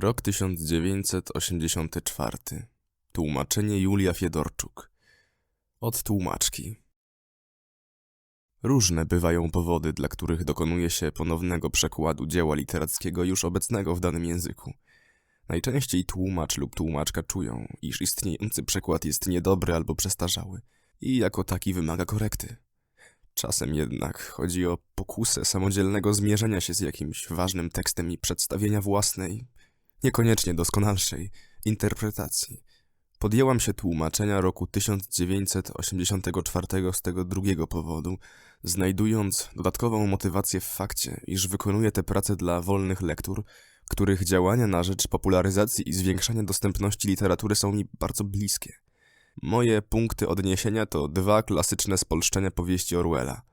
Rok 1984. Tłumaczenie Julia Fiedorczuk. Od tłumaczki. Różne bywają powody, dla których dokonuje się ponownego przekładu dzieła literackiego już obecnego w danym języku. Najczęściej tłumacz lub tłumaczka czują, iż istniejący przekład jest niedobry albo przestarzały i jako taki wymaga korekty. Czasem jednak chodzi o pokusę samodzielnego zmierzenia się z jakimś ważnym tekstem i przedstawienia własnej, niekoniecznie doskonalszej, interpretacji. Podjęłam się tłumaczenia roku 1984 z tego drugiego powodu, znajdując dodatkową motywację w fakcie, iż wykonuję tę pracę dla wolnych lektur, których działania na rzecz popularyzacji i zwiększania dostępności literatury są mi bardzo bliskie. Moje punkty odniesienia to dwa klasyczne spolszczenia powieści Orwella.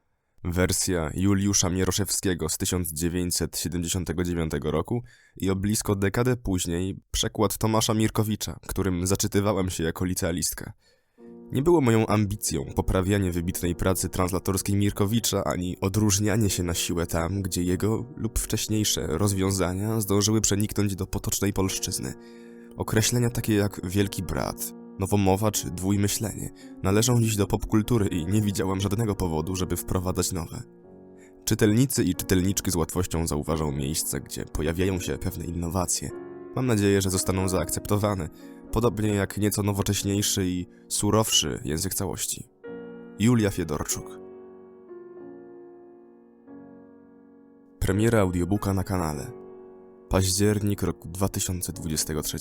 Wersja Juliusza Mieroszewskiego z 1979 roku i o blisko dekadę później przekład Tomasza Mirkowicza, którym zaczytywałem się jako licealistka. Nie było moją ambicją poprawianie wybitnej pracy translatorskiej Mirkowicza, ani odróżnianie się na siłę tam, gdzie jego lub wcześniejsze rozwiązania zdążyły przeniknąć do potocznej polszczyzny. Określenia takie jak wielki brat, nowomowa czy dwójmyślenie należą dziś do popkultury i nie widziałam żadnego powodu, żeby wprowadzać nowe. Czytelnicy i czytelniczki z łatwością zauważą miejsca, gdzie pojawiają się pewne innowacje. Mam nadzieję, że zostaną zaakceptowane, podobnie jak nieco nowocześniejszy i surowszy język całości. Julia Fiedorczuk Premiera audiobooka na kanale. Październik roku 2023